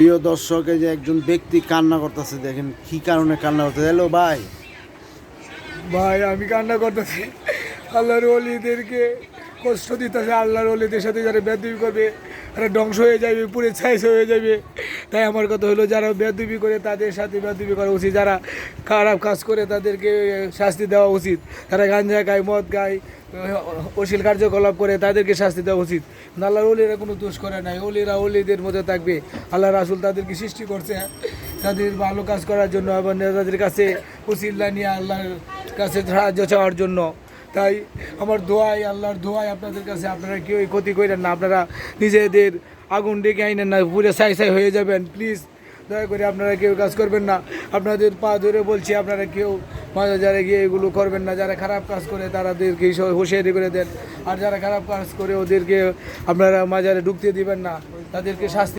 প্রিয় দর্শক যে একজন ব্যক্তি কান্না করতেছে, দেখেন কি কারণে কান্না করতে হ্যালো ভাই। ভাই, আমি কান্না করতেছি। আল্লাহর অলিদেরকে কষ্ট দিতেছে। আল্লাহর অলিদের সাথে যারা বেদবি করবে, তারা ধ্বংস হয়ে যাবে, পুরে ছাইস হয়ে যাবে। তাই আমার কথা হলো, যারা বেদবি করে তাদের সাথে বেদবি করা উচিত। যারা খারাপ কাজ করে তাদেরকে শাস্তি দেওয়া উচিত। তারা গাঞ্জা গায় মদ গায় অশ্লীল কার্যকলাপ করে তাদেরকে শাস্তি দেওয়া উচিত। আল্লাহর অলিরা কোনো দোষ করে নাই। অলিরা অলিদের মধ্যে থাকবে। আল্লাহ রাসুল তাদেরকে সৃষ্টি করছে। তাদের ভালো কাজ করার জন্য এবং তাদের কাছে উচিল্লা নিয়ে আল্লাহর কাছে সাহায্য চাওয়ার জন্য। তাই আমার দোয়াই, আল্লাহর দোয়াই আপনাদের কাছে। আপনারা কেউ ক্ষতি করেন না। আপনারা নিজেদের আগুন ডেকে আইনেন না, পুরে সাই সাই হয়ে যাবেন। প্লিজ দয়া করে আপনারা কেউ কাজ করবেন না। আপনাদের পা ধরে বলছি, আপনারা কেউ মাঝে যারা গিয়ে এগুলো করবেন না। যারা খারাপ কাজ করে তাদেরকে হুঁশিয়ারি করে দেন। আর যারা খারাপ কাজ করে, ওদেরকে আপনারা মাজারে ঢুকতে দিবেন না। তাদেরকে শাস্তি